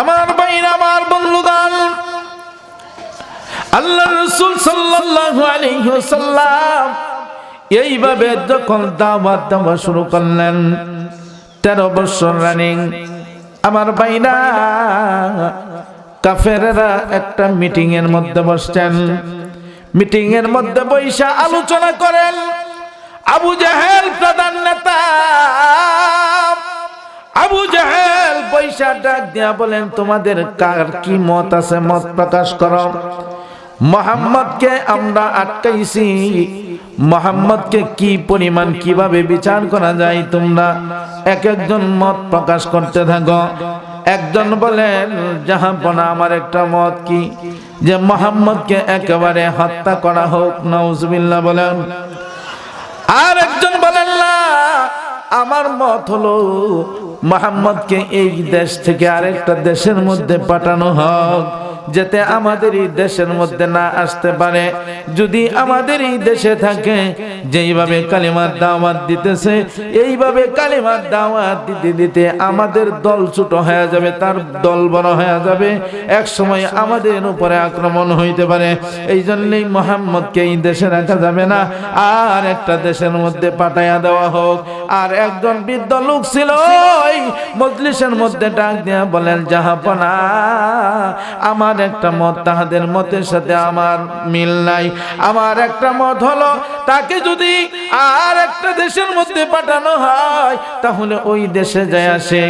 আমার বাইর আমার বন্ধুগান আল্লাহ রসুল আলাইহি এইভাবে যখন দাওয়াত দেওয়া শুরু করলেন, তেরো বছর রানিং আমার বাইরা কাফেরেরা একটা মিটিং এর মধ্যে বসছেন। মিটিং এর মধ্যে বৈশা আলোচনা করেন। আবু জাহেল প্রধান নেতা আবু জাহেল পয়সা ডাক দিয়া বলেন, তোমাদের কার কি মত আছে? মত প্রকাশ করো। মোহাম্মদকে আমরা আটকাইছি। মোহাম্মদকে কি পরিমাণ, কীভাবে বিচার করা যায় তোমরা এক একজন মত প্রকাশ করতে থাকো। একজন বলেন যাহা জাহাপনা আমার একটা মত কি? যে মোহাম্মদকে একেবারে হত্যা করা হোক নওজবিল্লাহ বলেন। আর একজন বলেন না আমার মত হলো মোহাম্মদকে এই দেশ থেকে আরেকটা দেশের মধ্যে পাঠানো হোক। যাতে আমাদের এই দেশের মধ্যে না আসতে পারে। যদি আমাদের এই দেশে থাকে, যেইভাবে কালিমার দাওয়াত দিতেছে, এইভাবে কালিমার দাওয়াত দিতে দিতে আমাদের দল ছোট হয়ে যাবে, তার দল বড় হয়ে যাবে। এক সময় আমাদের উপরে আক্রমণ হইতে পারে। এই জন্যই মোহাম্মদকে এই দেশে রাখা যাবে না। আর একটা দেশের মধ্যে পাঠাইয়া দেওয়া হোক। আর একজন বৃদ্ধ লোক ছিল মজলিসের মধ্যে ডাক দিয়া বলেন, জাহাপনা, আমার একটা মত, তাহাদের মতের সাথে আমার মিল নাই। আমার একটা মত হলো, তাকে যদি আর একটা দেশের মধ্যে পাঠানো হয়, তাহলে ওই দেশে যায় আসে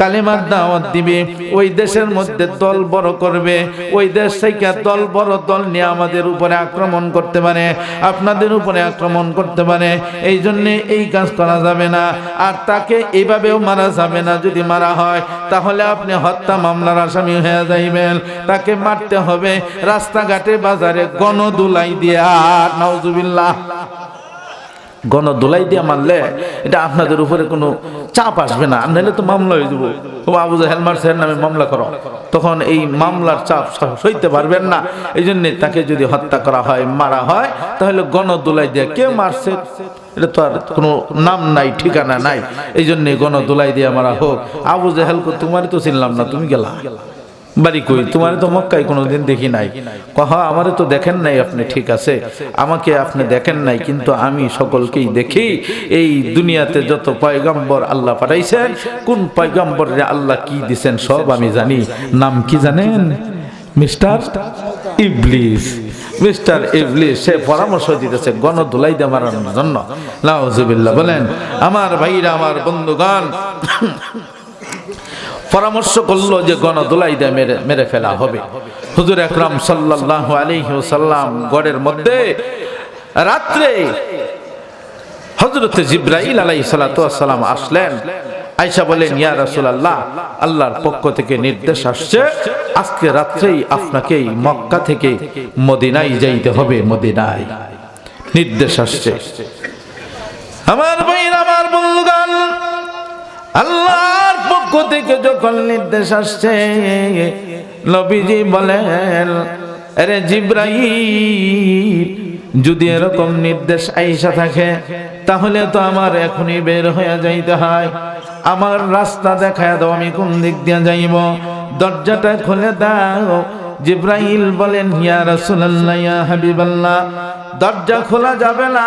কালিমার দাওয়াত দিবে, ওই দেশের মধ্যে দল বড় করবে, ওই দেশ থেকে দল বড় দল নিয়ে আমাদের উপরে আক্রমণ করতে পারে, আপনাদের উপরে আক্রমণ করতে পারে, এই জন্য এই কাজ করা যাবে না। আর তাকে এইভাবেও মারা যাবে না, যদি মারা হয়, তাহলে আপনি হত্যা মামলার আসামি হয়ে যাইবেন। তাকে মারতে হবে। রাস্তাঘাটে, বাজারে গণদুলাই দিয়া। নাউজুবিল্লাহ। গণদোলাই দিয়ে মারলে এটা আপনাদের উপরে কোনো চাপ আসবে না। নাহলে তো মামলা হয়ে যাব। ও আবু জাহেল মারছেন নামে মামলা করো। তখন এই মামলার চাপ সইতে পারবেন না। এই জন্য তাকে যদি হত্যা করা হয়, মারা হয়, তাহলে গণদোলাই দিয়ে কে মারছে? এটা তো আর কোনো নাম নাই, ঠিকানা নাই। এই জন্য গণদোলাই দিয়ে মারা হোক। আবু জাহেল তোমারই তো চিনলাম না, তুমি গেলা। বাড়ি কই? তোমার তো মক্কায় কোনোদিন দেখি নাই। কহা আমারে তো দেখেন নাই আপনি, ঠিক আছে। আমাকে আপনি দেখেন নাই, কিন্তু আমি সকলকেই দেখি। এই দুনিয়াতে যত পয়গম্বর আল্লাহ পাঠাইছেন, কোন পয়গম্বরে আল্লাহ কি দিছেন সব আমি জানি। নাম কি জানেন? মিস্টার ইবলিস। মিস্টার ইবলিস, সে পরামর্শ দিতেছে গণধুলাই দিয়ে মারানোর জন্য। লাউজুবিল্লাহ বলেন, আমার ভাইরা, আমার বন্ধুগণ পরামর্শ করল যে গণদোলাই দিয়ে মেরে মেরে ফেলা হবে। হুজুর আকরাম সাল্লাল্লাহু আলাইহি ওয়াসাল্লাম গড়ের মধ্যে রাত্রে হযরত জিব্রাইল সালাতু ওয়াসসালাম আসলেন। আয়েশা বলেন ইয়া রাসূলুল্লাহ, আল্লাহর পক্ষ থেকে নির্দেশ আসছে, আজকে রাত্রেই আপনাকেই মক্কা থেকে মদিনায় যাইতে হবে, মদিনায়। নির্দেশ আসছে। আমার ভাইরা আমার বন্ধুগণ আল্লাহর পক্ষ থেকে যখন নির্দেশ আসছে, নবীজি বলেন, আরে জিব্রাহিম যদি এরকম নির্দেশ আইসা থাকে, তাহলে তো আমার এখনই বের হয়ে যাইতে হয়। আমার রাস্তা দেখায় দাও, আমি কোন দিক দিয়ে যাইব? দরজাটা খুলে দাও। জিব্রাইল বলেন, ইয়া রাসূলুল্লাহ, ইয়া হাবিবাল্লাহ, দরজা খোলা যাবে না।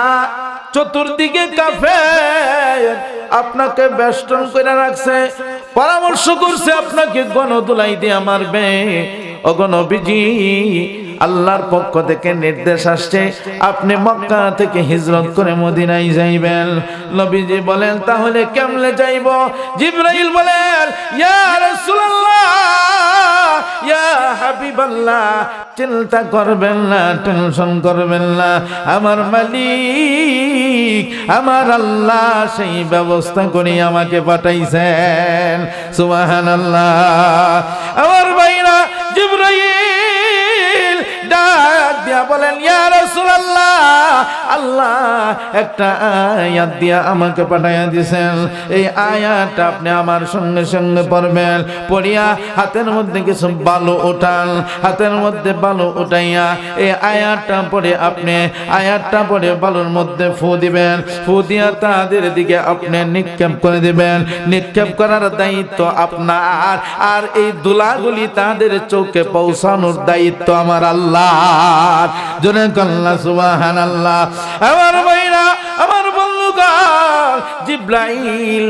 চতুর্দিকে কাফের আপনাকে বেষ্টন করে রাখছে। পরামর্শ করছে আপনাকে গণদুলাই দিয়ে মারবে। অগণবিজি আল্লাহর পক্ষ থেকে নির্দেশ আসছে, আপনি মক্কা থেকে হিজরত করে মদিনায় যাইবেন। নবীজি বলেন, তাহলে কেমনে যাইব? জিব্রাইল বলেন, ইয়া রাসূলুল্লাহ! ইয়া চিন্তা করবেন না, টেনশন করবেন না। আমার মালিক, আমার আল্লাহ সেই ব্যবস্থা করে আমাকে পাঠাইছেন। সুবহানাল্লাহ। আমার ভাইরা জিব্রাইল ডাক দিয়া বলেন, ইয়া আল্লাহ একটা আয়াত দিয়া আমাকে পাঠাইয়া দিছেন। এই আয়াতটা আপনি আমার সঙ্গে সঙ্গে পড়বেন। পড়িয়া হাতের মধ্যে কিছু বালু উঠান। হাতের মধ্যে বালু উঠাইয়া এই আয়াতটা পড়ে আপনি, আয়াতটা পড়ে বালুর মধ্যে ফু দিবেন। ফু দিয়া তাদের দিকে আপনি নিক্ষেপ করে দিবেন। নিক্ষেপ করার দায়িত্ব আপনার। আর এই দুলাগুলি তাদের চোখে পৌঁছানোর দায়িত্ব আমার আল্লাহ জনে কল্লা আল্লাহ আমার ভাইরা, আমার বন্ধুগণ, জিব্রাইল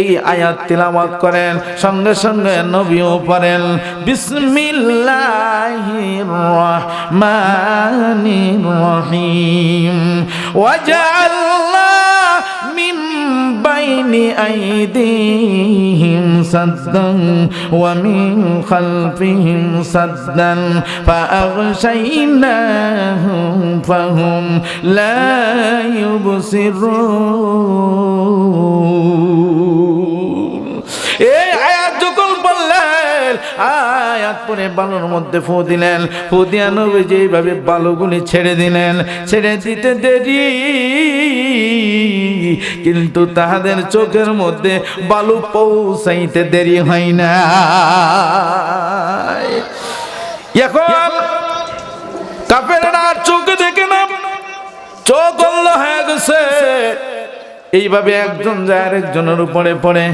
এই আয়াত তিলাওয়াত করেন, সঙ্গে সঙ্গে নবীও পড়েন, বিসমিল্লাহির রহমানির রহিম। ওয়াজআলনা মিন বাইনি আইদিহিম সাদ্দান ওয়া মিন খালফিহিম সাদ্দান فأغشيناهم فهم لا يبصرون এই আয়াত যখন বললেন আয়াত পরে বালুর মধ্যে ফু দিলেন ফু দিয়া নবীজি এইভাবে বালুগুলি ছেড়ে দিলেন ছেড়ে দিতে দেরি কিন্তু তাহাদের চোখের মধ্যে বালু পৌঁছাইতে দেরি হয় না। এখন কাপেরা চোখ দেখে না, চোখ হয়ে গেছে। এইভাবে একজন যায় আরেকজনের উপরে পড়ে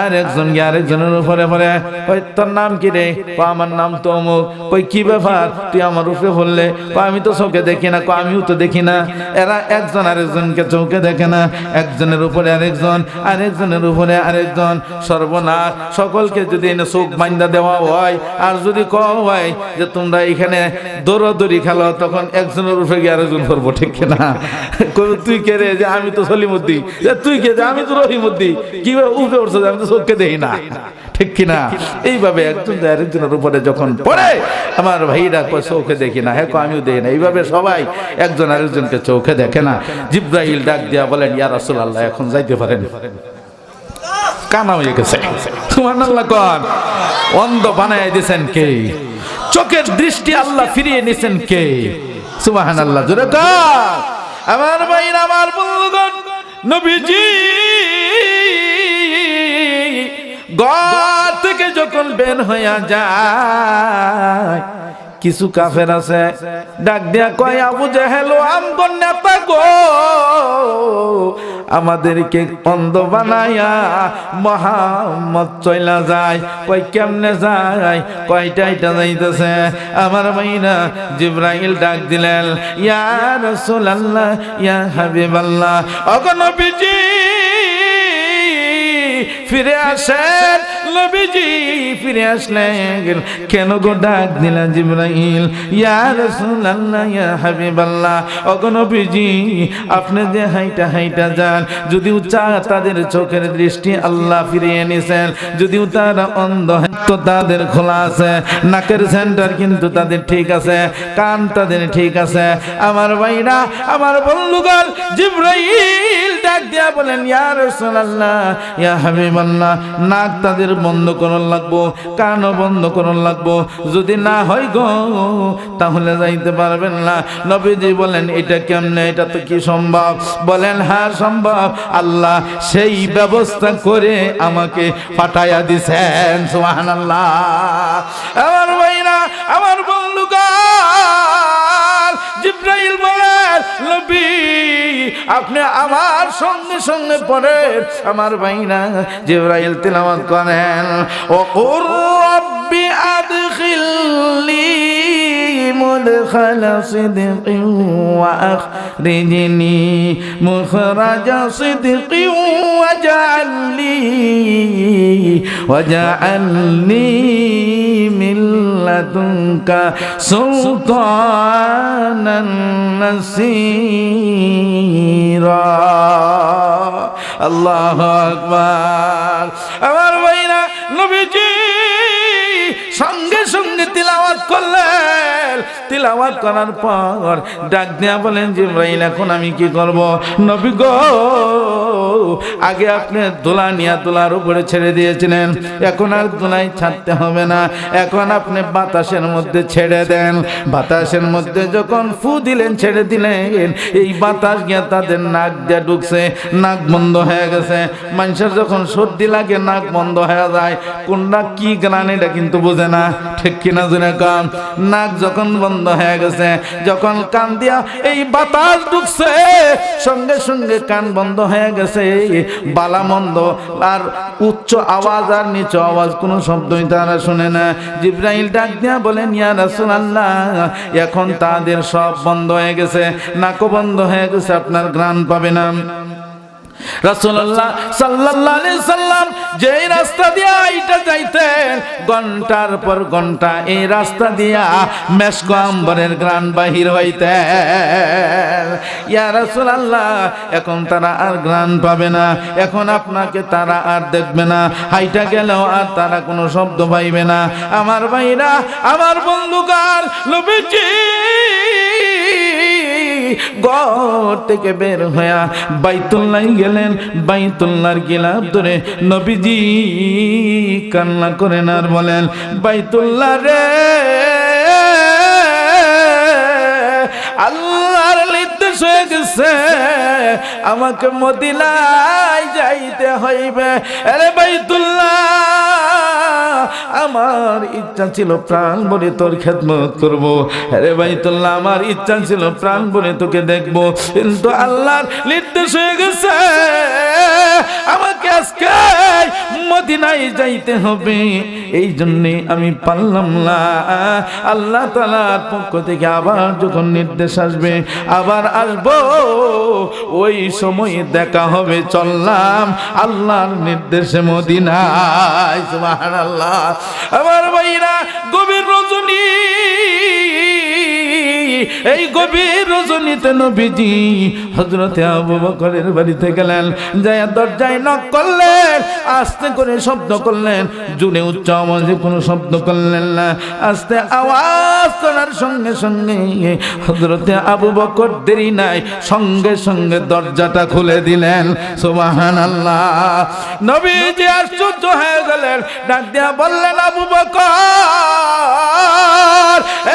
আর একজন গিয়ে আরেকজনের উপরে পড়ে? কই তোর নাম কি রে? কই আমার নাম তো অমুক। কই কি ব্যাপার? তুই আমার উপরে পড়লে আমি তো চোখে দেখি না। কই আমিও তো দেখি না। এরা একজন আরেকজনকে চোখে দেখে না। একজনের উপরে আরেকজন, আরেকজনের উপরে আরেকজন। সর্বনাশ। সকলকে যদি এনে চোখ বান্ধা দেওয়া হয়, আর যদি কওয়া হয় যে তোমরা এখানে দৌড়াদৌড়ি খেলো, তখন একজনের উপরে গিয়ে আরেকজন করব ঠিক না তুই কে রে? যে, আমি তো সলিমুদ্দি যে তুই কে আমি তো রহিমুদ্দি। কীভাবে উপরে উঠছো আমি তো চোখকে দেখি না। ঠিক কিনা? এইভাবে একজন আরেকজনের উপরে যখন পড়ে, আমার ভাইরা চোখে দেখি না। হ্যাঁ আমিও দেখি না। এইভাবে সবাই একজন আরেকজনকে চোখে দেখে না। জিব্রাহিল ডাক দিয়া বলেন, ইয়া রাসূলুল্লাহ, এখন যাইতে পারেন। কানা হয়ে গেছে। সুবহানাল্লাহ কন। অন্ধ বানায় দিয়েছেন কে? চোখের দৃষ্টি আল্লাহ ফিরিয়ে নিছেন কে? সুবহানাল্লাহ, জোরে কর। আমার ভাইর, আমার বন্ধুগণ নবীজি ঘর থেকে যখন বের হইয়া যায় কিছু কাফের আছে। ডাক দিয়া কয়, আবু জাহেল আমগো নেতা গো আমাদেরকে অন্ধ বানায়া মোহাম্মদ চইলা যায়। কই কেমনে যায়? কয়টা এটা যাইতেছে। আমার মাইনা জিব্রাইল ডাক দিলেন, ইয়া রাসূলুল্লাহ, ইয়া হাবিবাল্লাহ। ওগো নবীজি, ফিরে আসেন। নবীজি ফিরে আসলেন। কেন গো ডাক দিলেন জিব্রাইল? ইয়া রাসূলুল্লাহ, ইয়া হাবিবাল্লাহ। ওগো নবীজি, আপনি যে হাইটা হাইটা যান, যদিও চা তাদের চোখের দৃষ্টি আল্লাহ ফিরিয়ে নিছেন, যদিও তারা অন্ধ তো তাদের খোলা আছে, নাকের সেন্টার কিন্তু তাদের ঠিক আছে, কান তাদের ঠিক আছে। আমার ভাইরা, আমার বন্ধুগণ, জিব্রাইল ডাক দিয়া বলেন, ইয়া রাসূলুল্লাহ, ইয়া হাবিবাল্লাহ, নাক তাদের বন্ধ করন লাগবো? কানও বন্ধ করন লাগবো? যদি না হয় গো, তাহলে যাইতে পারবেন না। নবীজি বলেন, এটা কেমনে? এটা তো কি সম্ভব? বলেন হ্যাঁ সম্ভব। আল্লাহ সেই ব্যবস্থা করে আমাকে পাঠাইয়া দিছেন। সুবহানাল্লাহ। আমার ভাইরা, আমার বন্ধুগণ, জিব্রাইল বলেন, নবী আপনি আমার সঙ্গে সঙ্গে পরে আমার ভাইরা জিব্রাইল তিলাওয়াত করেন। ও রব্বি আদখিলনি مدخل صدق وأخرجني مخرج صدق واجعل لي واجعل لي من لدنك سلطانا نصيرا الله أكبر আমার ভাইরা নবীজি সঙ্গে সঙ্গে তিলাওয়াত করলেন তিলাওয়াত করার পর ডাক দেয়া বলেন যে জিব্রাইল, এখন আমি কি করব? নবী গো, আগে আপনি দোলা নিয়া দোলার উপরে ছেড়ে দিয়েছিলেন। এখন আর দোলাই ছাড়তে হবে না। এখন আপনি বাতাসের মধ্যে ছেড়ে দেন। বাতাসের মধ্যে যখন ফু দিলেন, ছেড়ে দিলেন, এই বাতাস গিয়া তাদের নাক দিয়ে ঢুকছে। নাক বন্ধ হয়ে গেছে। মানুষের যখন সর্দি লাগে, নাক বন্ধ হয়ে যায়। কোনটা কি গান এটা কিন্তু বোঝে না। ঠিক কিনা জুনে কান? নাক যখন বন্ধ হয়ে গেছে। যখন কান দিয়া এই বাতাস ঢুকছে, সঙ্গে সঙ্গে কান বন্ধ হয়ে গেছে, বালা মন্দ। আর উচ্চ আওয়াজ আর নিচু আওয়াজ কোনো শব্দই তারা শুনে না। জিব্রাইল ডাক দিয়া বলেন, ইয়া রাসূলুল্লাহ, এখন তাদের সব বন্ধ হয়ে গেছে। নাকও বন্ধ হয়ে গেছে, আপনার গ্রাণ পাবে না। রাসূলুল্লাহ সাল্লাল্লাহু আলাইহি সাল্লাম যেই রাস্তা দিয়া ঘণ্টার পর ঘণ্টা এই রাস্তা দিয়া বাহির হইতে ইয়া এখন তারা আর গ্রান পাবে না, এখন আপনাকে তারা আর দেখবে না। হাইটা গেলেও আর তারা কোনো শব্দ পাইবে না। আমার ভাইরা, আমার বন্ধুকার লবিজি ঘর থেকে বের হইয়া বাইতুল্লাহ গেলেন। বাইতুল্লাহর গিলাপ ধরে নবীজি কান্না করেন আর বলেন, বাইতুল্লাহ রে, আল্লাহর নির্দেশ হয়ে গেছে। আমাকে মদিনায় যাইতে হইবে। আরে বাইতুল্লাহ আমার ইচ্ছা ছিল প্রাণ বলে তোর খেদমত করব। আরে ভাই তোল্লা আমার ইচ্ছা ছিল প্রাণ বলে তোকে দেখব। কিন্তু আল্লাহর নির্দেশ হয়ে গেছে। আমাকে আজকে মদিনায় যাইতে হবে। এই জন্যে আমি পারলাম না। আল্লাহ তালার পক্ষ থেকে আবার যখন নির্দেশ আসবে, আবার আসব। ওই সময় দেখা হবে, চললাম আল্লাহর নির্দেশে মদিনায়। সুবহানাল্লাহ। আমার ভাইরা, গভীর রজনী এই গভীর রজনীতে নবীজি হজরতে আবু বকরের বাড়িতে গেলেন যায় দরজায় নক করলেন। আস্তে করে শব্দ করলেন। জুড়ে উচ্চ আওয়াজে কোনো শব্দ করলেন না। আস্তে আওয়াজ করার সঙ্গে সঙ্গে হজরতে আবু বকর দেরি নাই, সঙ্গে সঙ্গে দরজাটা খুলে দিলেন। সুবাহান আল্লাহ নবীজি আশ্চর্য হয়ে গেলেন, ডাক দিয়া বললেন, আবু বকর,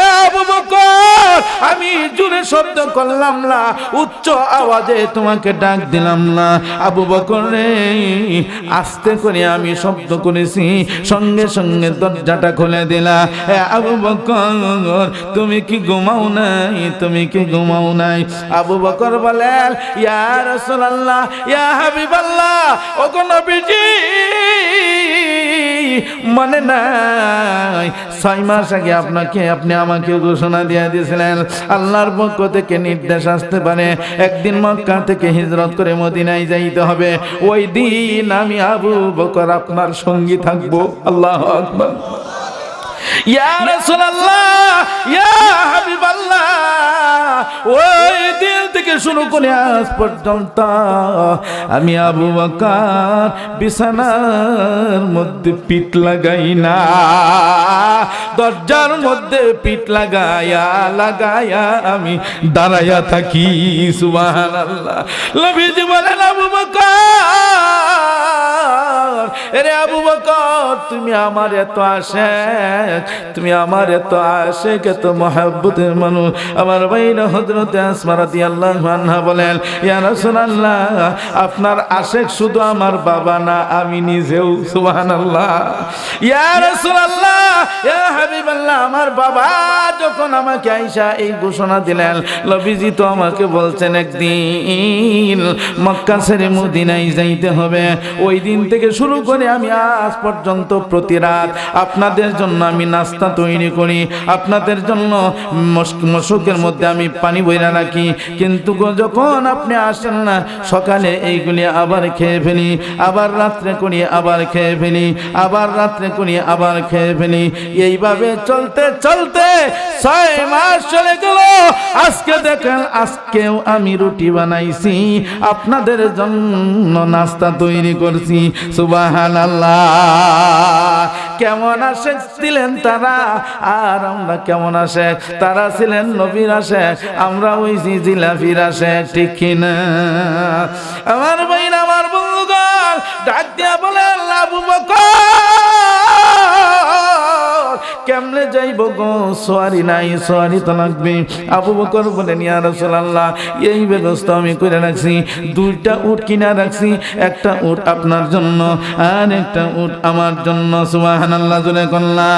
এ আবু বকর, আমি জুড়ে শব্দ করলাম না, উচ্চ আওয়াজে তোমাকে ডাক দিলাম না। আবু বকর আস্তে করে আমি শব্দ করেছি। সঙ্গে সঙ্গে দরজাটা খুলে দিলা। আবু বকর, তুমি কি ঘুমাও নাই? তুমি কি ঘুমাও নাই? আবু বকর বলেন ইয়া রাসূলুল্লাহ, ইয়া হাবিবাল্লাহ, ওগো নবীজি মানে নাই। ছয় মাস আগে আপনাকে, আপনি আমাকে ঘোষণা দিয়ে দিয়েছিলেন। আল্লাহর পক্ষ থেকে নির্দেশ আসতে পারে। একদিন মক্কা থেকে হিজরত করে মদিনায় যাইতে হবে। ওই দিন আমি আবু বকর আপনার সঙ্গী থাকব? আল্লাহ আকবার। ইয়া রাসূলুল্লাহ, ইয়া হাবিবাল্লাহ, ওই দিন থেকে শুরু করে আজ পর্যন্ত আমি আবু বকর বিছানার মধ্যে পিঠ লাগাই না, দরজার মধ্যে পিঠ লাগায়া লাগায়া আমি দাঁড়াইয়া থাকি, সুবহানাল্লাহ। নবীজি বলেন, আবু বকর, এরে আবু বকর, তুমি আমার এত আসে তুমি আমার এত আসে এত মহাব্বতের মানুষ। আমার ভাইরা হজরতে আসমা রাদিয়াল্লাহু আনহা বলেন, ইয়া রাসূলুল্লাহ, আপনার আশেক শুধু আমার বাবা না, আমি নিজেও, সুবহানাল্লাহ। ইয়া রাসূলুল্লাহ, ইয়া হাবিবাল্লাহ, আমার বাবা যখন আমাকে আইসা এই ঘোষণা দিলেন, নবীজি তো আমাকে বলছেন, একদিন মক্কা ছেড়ে মদিনায় যাইতে হবে। ওই দিন থেকে শুরু করে আমি আজ পর্যন্ত প্রতি রাত আপনাদের জন্য আমি নাস্তা তৈরি করি। আপনাদের জন্য মশ- মশকের মধ্যে আমি পানি বইরা রাখি। কিন্তু যখন আপনি আসেন না, সকালে এইগুলি আবার খেয়ে ফেলি, আবার রাত্রে করি, আবার খেয়ে ফেলি, আবার রাত্রে করি, আবার খেয়ে ফেলি। এইভাবে চলতে চলতে ছয় মাস চলে গেল। আজকে দেখেন, আজকেও আমি রুটি বানাইছি। আপনাদের জন্য নাস্তা তৈরি করছি। সুবাহান কেমন আসে ছিলেন তারা আর আমরা কেমন আসে? তারা ছিলেন নবীর আসে, আমরা ওই জিলাফির আসে, ঠিক কিনা? আমার বইন আমার বন্ধুগণ, ডাক দিয়া বলে আল্লাহ বকর! কেমনে যাইব গো? সোয়ারি নাই, সোয়ারি তো লাগবে। আবু বকর বলেন, ইয়া রাসূলুল্লাহ, এই ব্যবস্থা আমি করে রাখছি। দুইটা উট কিনা রাখছি, একটা উট আপনার জন্য আর একটা উট আমার জন্য। সুবহানাল্লাহ জুড়ে কল্লা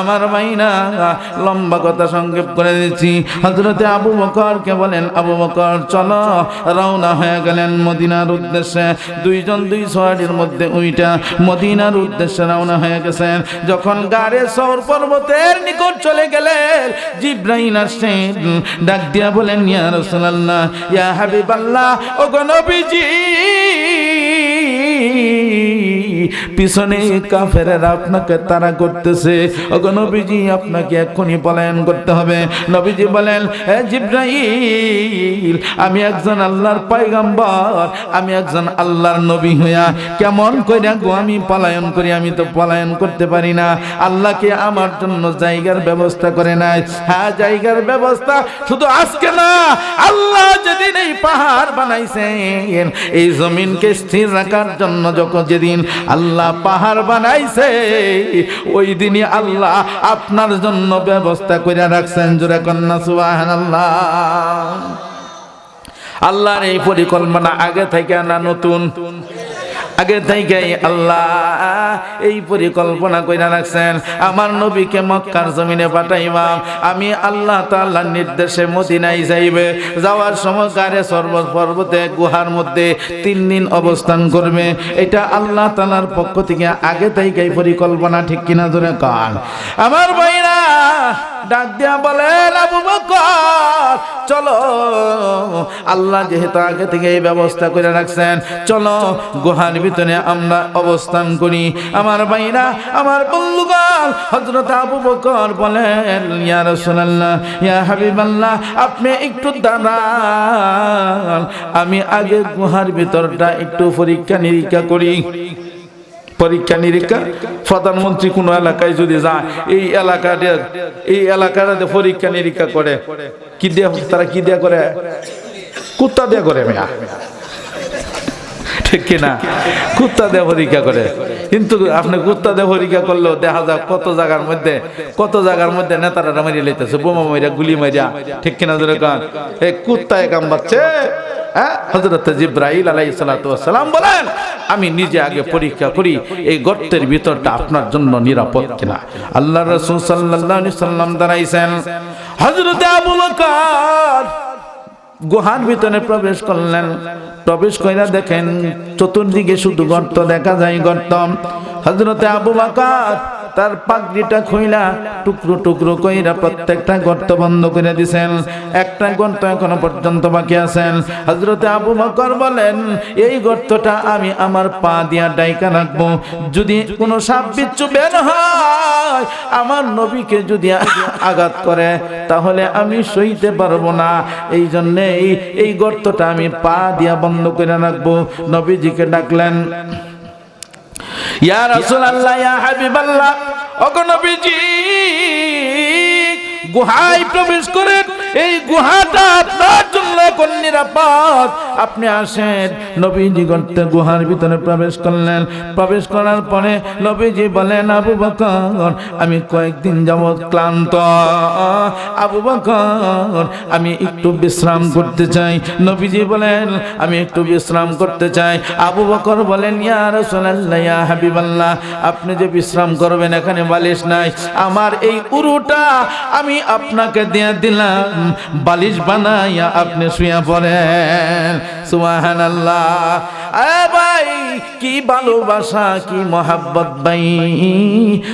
আমার মাইনা লম্বা কথা সংক্ষেপ করে দিচ্ছি। হযরতে আবু বকরকে বলেন, আবু বকর, চলো, রওনা হয়ে গেলেন মদিনার উদ্দেশ্যে। দুইজন দুই সোয়ারির মধ্যে উইটা মদিনার উদ্দেশ্যে রওনা হয়ে গেছেন। যখন গাড়ে সৌর পর্বতের নিকট চলে গেলেন। জিব্রাইল আসেন ডাক দিয়া বলেন, ইয়া রাসূলুল্লাহ, ইয়া হাবিবাল্লাহ, ও গো নবীজি পিছনে কাফেরের আপনাকে তারা করতেছে। ওগো নবীজি, আপনাকে এক্ষুনি পলায়ন করতে হবে। নবীজি বলেন হে জিব্রাইল, আমি একজন আল্লাহর পয়গাম্বর, আমি একজন আল্লাহর নবী হইয়া কেমন কইরা গো আমি পলায়ন করি, আমি তো পলায়ন করতে পারি না। আল্লাহকে আমার জন্য জায়গার ব্যবস্থা করে নাই। হ্যাঁ জায়গার ব্যবস্থা শুধু আজকে না, আল্লাহ যেদিন এই পাহাড় বানাইছেন, এই জমিনকে স্থির রাখার জন্য যখন যেদিন আল্লাহ পাহাড় বানাইছে। ওই দিনই আল্লাহ আপনার জন্য ব্যবস্থা করে রাখছেন। জোরে কন্যা সুবাহান আল্লাহ আল্লাহর এই পরিকল্পনা আগে থেকে না নতুন? আগে থেকে আল্লাহ এই পরিকল্পনা কইরা রাখছেন। আমার নবীকে মক্কার জমিনে পাঠাইবাম। আমি আল্লাহ তাআলার নির্দেশে মদিনায় যাইবে। যাওয়ার সময় গারে সর্বত পর্বতে গুহার মধ্যে তিন দিন অবস্থান করবে। এটা আল্লাহ তাআলার পক্ষ থেকে আগে থেকে পরিকল্পনা, ঠিক কিনা ধরে কান। আমার ভাইরা ডাক দিয়া বলেন আবু বকর, চলো। আল্লাহ যেহেতু আগে থেকে ব্যবস্থা করে রাখছেন, চলো গুহার ভিতরে আমরা অবস্থান করি। আমার ভাইরা, আমার বন্ধুগণ, হযরত আবু বকর বলেন, ইয়া রাসূলুল্লাহ, ইয়া হাবিবাল্লাহ, আপনি একটু দাঁড়ান। আমি আগে গুহার ভিতরটা একটু পরীক্ষা নিরীক্ষা করি। পরীক্ষা, নিরীক্ষা? প্রধানমন্ত্রী কোন এলাকায় যদি যায়, এই এলাকাটা এই এলাকাটাতে পরীক্ষা, নিরীক্ষা করে, কি দিয়া তারা কি দিয়া করে? কুত্তা দেয়া করে মেয়া। ঠিক কিনা? কুত্তা দেয়া পরীক্ষা করে। কিন্তু আপনি কুত্তা দিয়ে পরীক্ষা করলেও দেখা যাক কত জায়গার মধ্যে কত জায়গার মধ্যে নেতারা মারিয়ে লইতেছে বোমা মাইরা গুলি মাইরা। ঠিক কিনা ধরে কান এই কুত্তায় কাম বাচ্ছে হজরত জিব্রাইল আলাইহিস সালাম বলেন আমি নিজে আগে পরীক্ষা করি এই গর্তের ভিতরটা আপনার জন্য নিরাপদ কিনা? আল্লাহ রাসূল সাল্লাল্লাহু আলাইহি সাল্লাম দাঁড়াইছেন হযরত আবু বকর গুহার ভিতরে প্রবেশ করলেন। প্রবেশ কইরা দেখেন, চতুর্দিকে শুধু গর্ত দেখা যায়, গর্ত। হজরতে আবু বাকার তার পাগড়িটা খুইলা টুকরো টুকরো কইরা প্রত্যেকটা গর্ত বন্ধ করে দিছেন। একটা গর্ত এখনও পর্যন্ত বাকি আছেন হজরতে আবু বকর বলেন, এই গর্তটা আমি আমার পা দিয়া ডাইকা রাখব। যদি কোনো সাপ বিচ্ছু বের হয়, আমার নবীকে যদি আঘাত করে, তাহলে আমি সইতে পারব না। এই জন্যে এই এই গর্তটা আমি পা দিয়া বন্ধ করে রাখব। নবীজিকে ডাকলেন ইয়া রাসূলুল্লাহ ইয়া হাবিবাল্লাহ। ওগো নবীজি গুহায় প্রবেশ করেন। এই গুহাটা আপনার জন্য এখন নিরাপদ আপনি আসেন। নবীজি গর্তে গুহার ভিতরে প্রবেশ করলেন। প্রবেশ করার পরে নবীজি বলেন, আবু বকর, আমি কয়েকদিন যাবৎ ক্লান্ত। আবু বকর, আমি একটু বিশ্রাম করতে চাই। নবীজি বলেন, আমি একটু বিশ্রাম করতে চাই। আবু বকর বলেন, ইয়া রাসূলুল্লাহ, ইয়া হাবিবাল্লাহ, আপনি যে বিশ্রাম করবেন, এখানে বালিশ নাই। আমার এই উরুটা আমি আপনাকে দিয়ে দিলাম। বালিশ বানাইয়া আপনি শুয়ে পড়েন সুবহানাল্লাহ। আল্লাহ কি ভালোবাসা, কি মহাব্বত ভাই?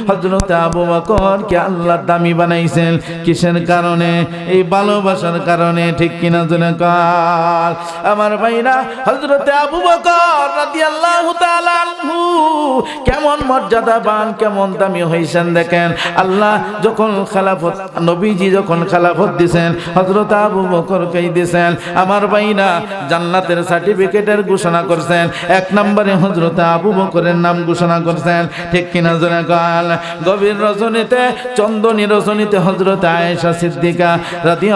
হজরত আবু বকর কে আল্লাহ দামি বানাইছেন কিসের কারণে? এই ভালোবাসার কারণে, ঠিক কিনা জনে কাল আমার ভাইরা হজরতে আবু বকর রাদিয়াল্লাহু তাআলা আনহু কেমন মর্যাদাবান কেমন দামি হইছেন দেখেন। আল্লাহ যখন খেলাফত, নবীজি যখন খেলাফত দিছেন হজরত আবু বকর কেই দিছেন। আমার ভাইরা, জান্নাতের সার্টিফিকেটের ঘোষণা করছেন। এক নম্বরে হজরত আবু বকরের নাম ঘোষণা করছেন। ঠিক কিনা জনে কাল গভীর রজনীতে, চন্দনী রজনীতে হজরত আয়েশা সিদ্দিকা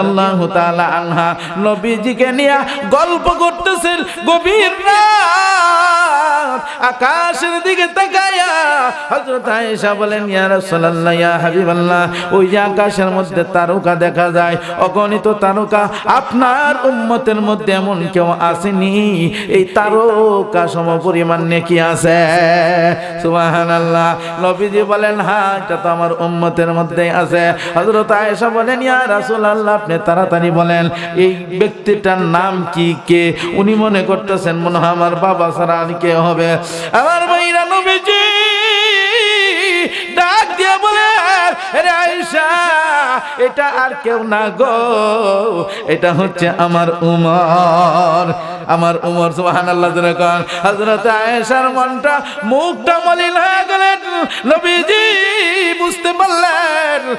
আল্লাহ তালা আনহা নবীজিকে নিয়ে গল্প করতেছেন গভীর রাত। আকাশের দিকে তাকায়া হযরত আয়েশা বলেন, ইয়া রাসূলুল্লাহ, ইয়া হাবিবাল্লাহ। ওই যে আকাশের মধ্যে তারকা দেখা যায়। অগণিত তারকা আপনার উম্মতের মধ্যে এমন কেউ আসেনি। এই তারকা সম পরিমাণ নেকি আছে। সুবহানাল্লাহ। নবীজি বলেন হ্যাঁ এটা তো আমার উম্মতের মধ্যে আছে। হযরত আয়েশা বলেন, ইয়া রাসূলুল্লাহ, আপনি তাড়াতাড়ি বলেন, এই ব্যক্তিটার নাম কি, কে? উনি মনে করতেছেন, মনে হয় আমার বাবা ছাড়া আর কে হবে আমার ভাইরা নবীজি ডাক দিয়ে বলে এটা আর কেউ না গো। এটা হচ্ছে আমার উমর। আমার উমর কোন। হযরত আয়েশার মনটা, মুখটা মলিন হয়ে গেলেন। বুঝতে পারলেন।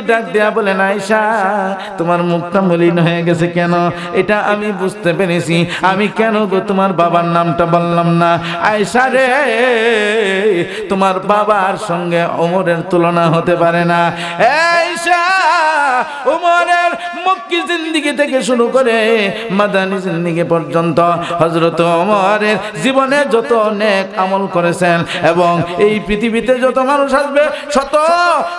ডাক দেয়া বলেন, আয়েশা, তোমার মুখটা মলিন হয়ে গেছে কেন? এটা আমি বুঝতে পেরেছি। আমি কেন গো তোমার বাবার নামটা বললাম না? আয়েশা রে, তোমার বাবার সঙ্গে ওমরের তুলনা হতে পারে না। উমরের মক্কি জিন্দিগি থেকে শুরু করে মাদানী জিন্দিগি পর্যন্ত হজরত উমরের জীবনে যত নেক আমল করেছেন এবং এই পৃথিবীতে যত মানুষ আসবে, শত,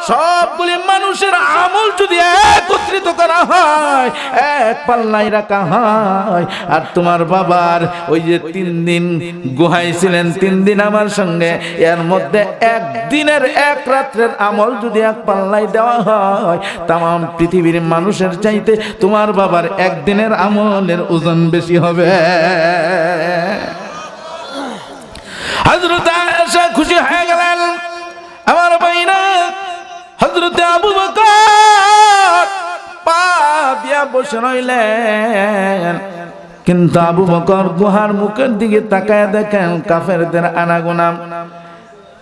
সবগুলি মানুষের আমল যদি একত্রিত করা হয়, এক পাল্লাই রাখা হয়। আর তোমার বাবার ওই যে তিন দিন গুহায় ছিলেন, তিন দিন আমার সঙ্গে, এর মধ্যে একদিনের, এক রাত্রের আমল যদি এক পাল্লায় দেওয়া হয় তাম পৃথিবীর মানুষের চাইতে তোমার বাবার একদিনের আমলের ওজন বেশি হবে। খুশি হয়ে গেলেন। আমার বাইনা হজরতে আবু বকর পা বসে রইলেন। কিন্তু আবু বকর গুহার মুখের দিকে তাকায় দেখেন কাফেরদের আনাগোনা।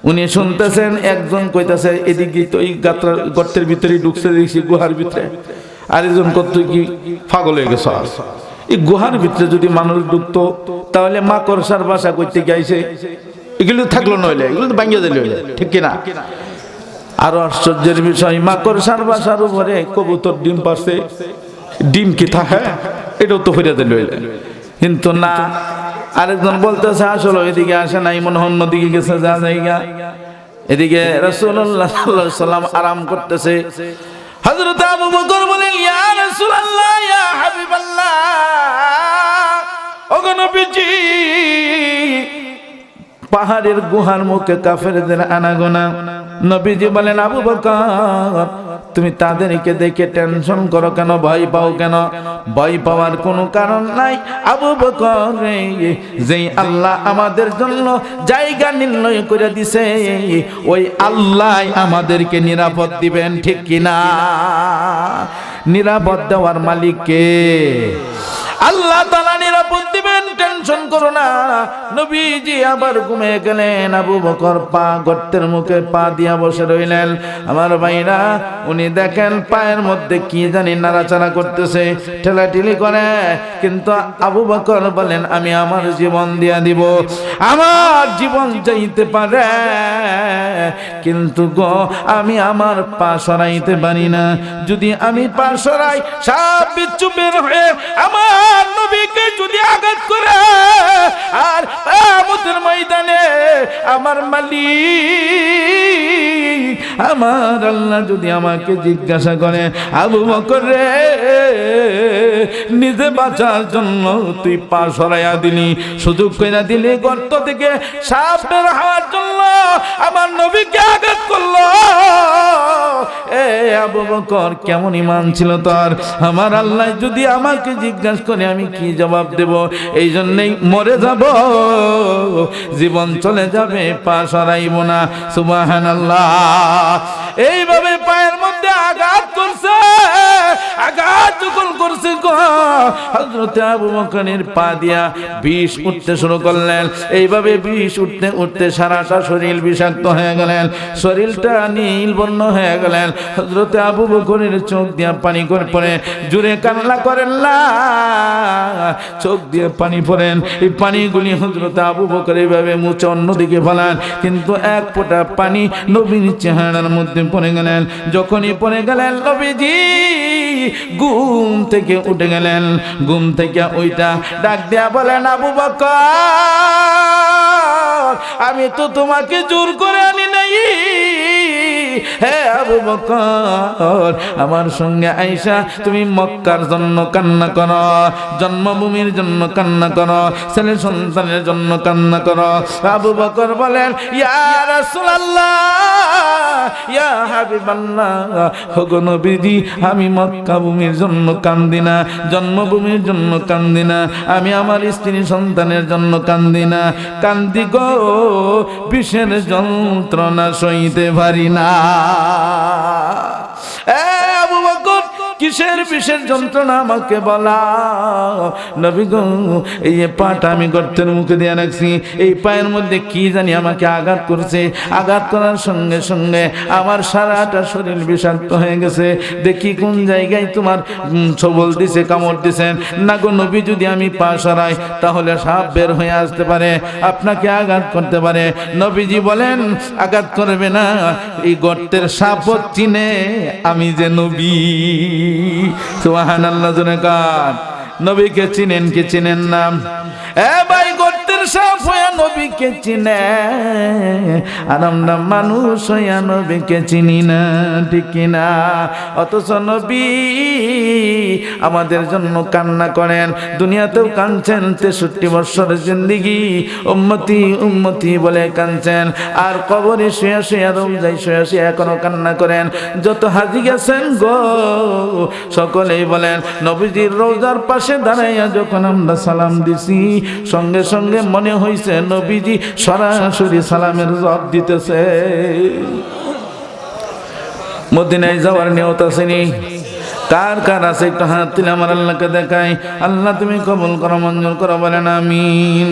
উনি শুনতেছেন, একজন কইতাছে, এদিকে তো এই গাত্রার গর্তের ভিতরে ঢুকছে, দেখছি গুহার ভিতরে। আরেকজন কত কি পাগল হয়ে গেছে? এই গুহার ভিতরে যদি মানুষ ঢুকতো, তাহলে মাকড়সার বাসা করতে গাইছে এগুলো থাকল নইলে, এগুলো তো ভাঙ্গিয়ে দিলে ঠিক কিনা? আরও আশ্চর্যের বিষয় মাকড়সার বাসার উপরে কবুতর ডিম পারছে ডিম কি থাকে এটাও তো ফিরে দিল কিন্তু না আরেকজন বলতেছে, আসলে, এদিকে আসে নাই, মনে হয় অন্যদিকে গেছে, যা জায়গা। এদিকে রসুল্লাহ সাল্লাম আরাম করতেছে। হজরত আবু বকর বলেন, ইয়া রাসূলুল্লাহ, ইয়া হাবিবাল্লাহ, ওগো নবীজি, পাহাড়ের গুহার মুখে কাফেরদের আনাগোনা। নবীজি বলেন, আবু বকর তুমি তাদেরকে দেখে টেনশন করো কেন, ভয় পাও কেন? ভয় পাওয়ার কোনো কারণ নাই। আবু বকর, যেই আল্লাহ আমাদের জন্য জায়গা নির্ণয় করে দিছে, ওই আল্লাহ আমাদেরকে নিরাপদ দিবেন, ঠিক কিনা? নিরাপদ দেওয়ার মালিক কে? আল্লাহ তালা নিরাপদ দিবেন, টেনশন করো না। নবীজি আবার ঘুমে গেলেন, আবু বকর পা গর্তের মুখে পা দিয়া বসে রইলেন। আমার ভাইরা, উনি দেখেন পায়ের মধ্যে কি জানি নাড়াচাড়া করতেছে, ঠেলাঠেলি করে। কিন্তু আবু বকর বলেন, আমি আমার জীবন দিয়া দিব, আমার জীবন যাইতে পারে। কিন্তু গো, আমি আমার পা সরাইতে পারি না। যদি আমি পা সরাই সাপ বিচ্ছু বের হয়ে আমার নবীকে যদি আঘাত করে, আর আমতের ময়দানে আমার মালিক, আমার আল্লাহ যদি আমাকে জিজ্ঞাসা করে, আবু বকর রে নিজে বাঁচার জন্য তুই পা সরাইয়া দিলি। সুযোগ কইরা দিলি গর্ত থেকে সাপ বের হওয়ার জন্য আমার নবীকে আঘাত করল। এ আবু বকর, কেমন ছিল তোর? আমার আল্লাহ যদি আমাকে জিজ্ঞাসা করে আমি কি জবাব দেব? এই জন্যই মরে যাব। জীবন চলে যাবে, পা সরাইব না। সুবাহান আল্লাহ এইভাবে পায়ের মধ্যে আঘাত করছে। আঘাত যখন করছে গো, হযরতে আবু বকরের পা দিয়া বিষ উঠতে শুরু করলেন। এইভাবে বিষ উঠতে উঠতে সারাটা শরীর বিষাক্ত হয়ে গেলেন, শরীরটা নীল বর্ণ হয়ে গেলেন। হযরতে আবু বকরের চোখ দিয়া পানি করে পড়ে জুড়ে কান্না করেন চোখ দিয়ে পানি পড়েন। এই পানিগুলি হযরতে আবু বকর এইভাবে মুছে অন্যদিকে ফেলান, কিন্তু এক ফোঁটা পানি নবীর চেহারার মধ্যে পড়ে গেলেন। যখনই পড়ে গেলেন নবীজি ঘুম থেকে উঠে গেলেন। ঘুম থেকে ওইটা ডাক দেয়া বলেন, আবু বকর, আমি তো তোমাকে জোর করে আনি নাই। হে আবু বকর, আমার সঙ্গে আইসা তুমি মক্কার জন্য কান্না করো, জন্মভূমির জন্য কান্না করো, ছেলে সন্তানের জন্য কান্না করো। আবু বকর বলেন, ইয়া রাসূলুল্লাহ, ইয়া হাবিবাল্লাহ, ওগো নবীজি, আমি মক্কা ভূমির জন্য কান্দি না, জন্মভূমির জন্য কান্দি না, আমি আমার স্ত্রী সন্তানের জন্য কান্দি না। কান্দি গো, বিষের যন্ত্রণা সইতে পারি না। এ কিসের বিষের যন্ত্রণা আমাকে বলা? নবী গো, এই পাটা আমি গর্তের মুখে দিয়ে রাখছি এই পায়ের মধ্যে কি জানি আমাকে আঘাত করছে? আঘাত করার সঙ্গে সঙ্গে আমার সারাটা শরীর বিষাক্ত হয়ে গেছে। দেখি কোন জায়গায় তোমার ছবল দিছে, কামড় দিছেন না গো নবী, যদি আমি পা সরাই, তাহলে সাপ বের হয়ে আসতে পারে, আপনাকে আঘাত করতে পারে। নবীজি বলেন, আঘাত করবে না, এই গর্তের সাপ চিনে আমি যে নবী। সুবাহান আল্লাহ নবীকে চিনেন কি চিনেন না? এ ভাই গর্তের সাপ নবীকে চিনে। আর আমরা মানুষ হইয়া নবীকে চিনি না, ঠিক না অথচ নবী আমাদের জন্য কান্না করেন। দুনিয়াতেও কাঁদছেন, তেষট্টি বৎসরের জিন্দিগি উম্মতি উম্মতি বলে কাঁদছেন। আর কবরে শুয়ে শুয়ে রোজাই শুয়ে শুয়ে এখনও কান্না করেন। যত হাজি গেছেন গো, সকলেই বলেন, নবীজির রোজার পাশে দাঁড়াইয়া যখন আমরা সালাম দিছি, সঙ্গে সঙ্গে মনে হইছে নবীজি সরাসরি সালামের জবাব দিতেছে। মদিনায় যাওয়ার নিয়ত আসেনি। কার কার আছে একটু হাত তুলে আমার আল্লাহকে দেখায় আল্লাহ তুমি কবুল করো, মঞ্জুর করো, বলেন আমিন।